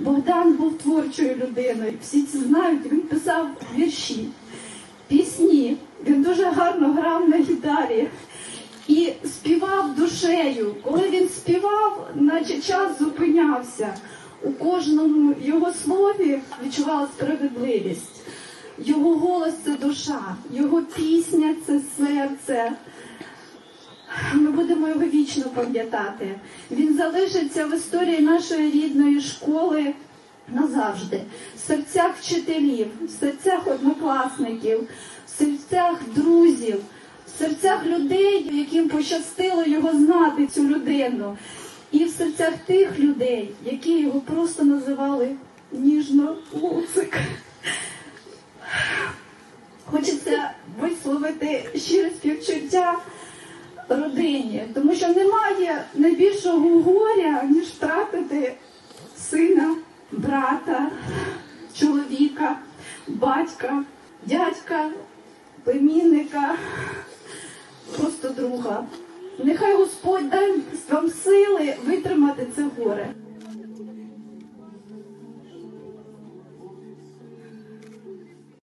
Богдан був творчою людиною. Всі це знають. Він писав вірші, пісні. Він дуже гарно грав на гітарі і співав душею. Коли він співав, наче час зупинявся. У кожному його слові відчувала справедливість. Його голос це душа, його пісня це серце. Ми будемо його вічно пам'ятати. Він залишиться в історії нашої рідної школи назавжди, в серцях вчителів, в серцях однокласників, в серцях друзів, в серцях людей, яким пощастило його знати, цю людину, і в серцях тих людей, які його просто називали ніжно Луцик. Хочеться висловити щире співчуття родині, тому що немає найбільшого горя, ніж втратити сина, брата, чоловіка, батька, дядька, племінника, просто друга. Нехай Господь дасть вам горе.